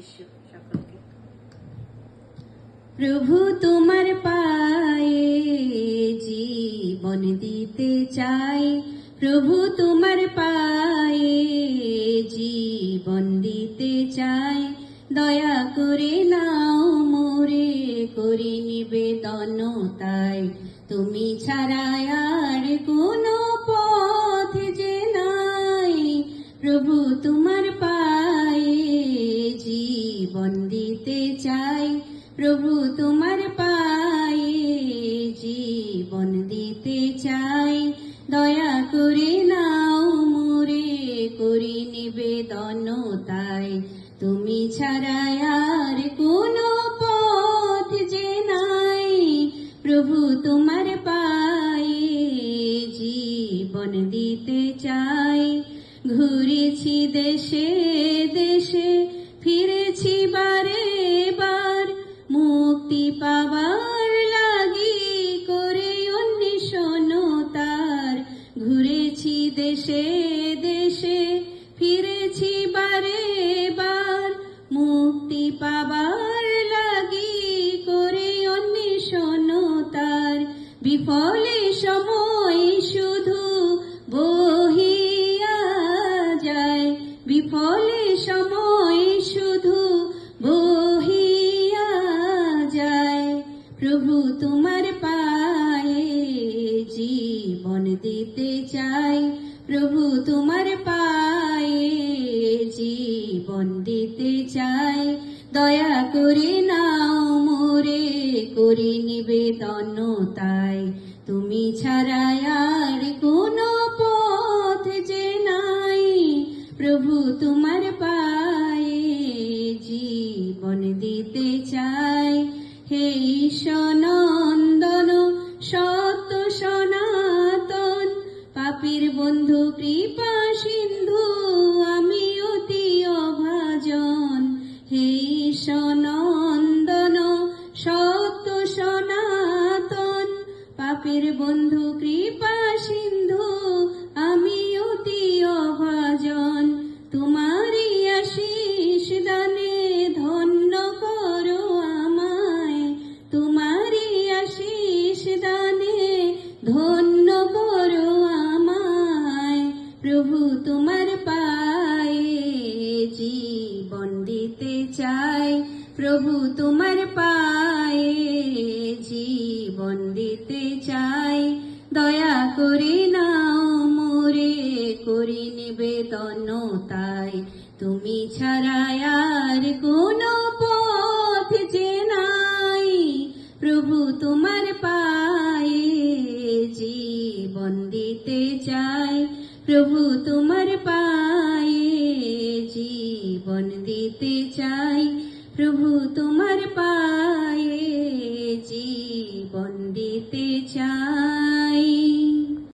সকলকে। প্রভু তোমার পায়ে জীবন দিতে চাই। প্রভু তোমার পায়ে জীবন দিতে চাই। দয়া করে নাও মোরে, করি নিবেদন তাই। তুমি ছাড়া আর কোনো পথ যে নাই। প্রভু তোমার পায়ে চাই। প্রভু তোমার পায়ে জীবন দিতে চাই। দয়া করে নাও মোরে, করি নিবেদন তাই। তুমি ছাড়া আর কোনো পথ যে নাই। প্রভু তোমার পায়ে জীবন দিতে চাই। ঘুরেছি দেশে পাবার লাগি করে অন্বেষণ তার। ঘুরেছি দেশে দেশে ফিরেছি বারে বার। মুক্তি পাবার তোমার পায়ে জীবন দিতে চাই। প্রভু, তোমার পায়ে জীবন দিতে চাই। দয়া করে নাও মোরে, করে নিবেদন তাই। তুমি ছাড়া আর কোনো পথ যে নাই। প্রভু, তোমার পায়ে জীবন দিতে চাই। হে ঈশনন্দন, সত্য সনাতন। পাপীর বন্ধু, কৃপা সিন্ধু, আমি অতি অভাজন। হে ঈশনন্দন, সত্য সনাতন। পাপীর বন্ধু, কৃপা প্রভু তোমার পায়ে জীবন দিতে চাই। প্রভু তোমার পায়ে জীবন দিতে চাই। দয়া করে নাও মোরে, করি নিবেদন তাই। তুমি ছাড়া আর কোনো পথ যে নাই। প্রভু তোমার পায়ে জীবন দিতে চাই। প্রভু তোমার পায়ে জীবন দিতে চাই। প্রভু তোমার